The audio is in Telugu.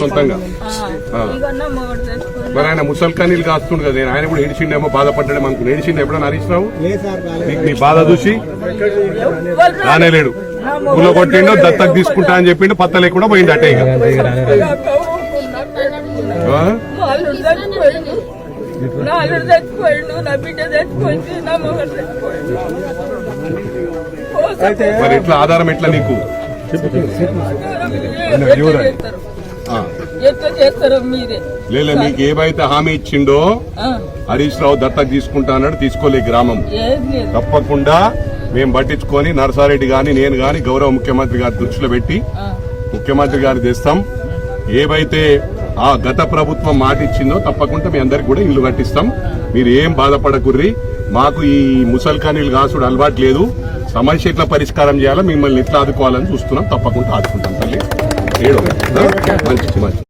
సొంతంగా మరి ఆయన ముసల్కా నీళ్ళు కాస్తుండు కదా నేను ఆయన కూడా ఏడిచిండేమో బాధపడ్డాడేమో అనుకుని ఏడిచిండు ఎప్పుడైనా హరీష్రావు నీకు నీ బాధ చూసి? రానేలేడు పూల కొట్టిండో దత్తకు తీసుకుంటా అని చెప్పిండు పత్త లేకుండా పోయింది అటే ఇక. ఆ? వాళ్ళు చచ్చిపోయిండు నా అల్లుడు చచ్చిపోయిండు నా బిడ్డ చచ్చిపోయింది నా మొగడు చచ్చిపోయిండు మరి ఎట్లా ఆధారం ఎట్లా నీకు. ఎట్లా చేస్తారో మీరే. లేలే మీకు ఏవైతే హామీ ఇచ్చిండో హరీష్ రావు దత్తకు తీసుకుంటా అన్నాడు తీసుకోలే గ్రామం. లేదు. తప్పకుండా మేము పట్టించుకొని నరసారెడ్డి గాని నేను గాని గౌరవ ముఖ్యమంత్రి గారి దృష్టిలో పెట్టి ముఖ్యమంత్రి గారు తెస్తాం. ఏవైతే ఆ గత ప్రభుత్వం మాట ఇచ్చిందో తప్పకుండా మీ అందరికి కూడా ఇల్లు కట్టిస్తాం. మీరు ఏం బాధపడకుర్రి. మాకు ఈ ముసల్ఖానీలు కాసుడు అలవాటు లేదు. సమస్య ఎట్లా పరిష్కారం చేయాలో మిమ్మల్ని ఎట్లా ఆదుకోవాలని చూస్తున్నాం. తప్పకుండా ఆదుకుంటాం తల్లి. ಹೇಳು ಮಂಚ್ ಮಂಚ್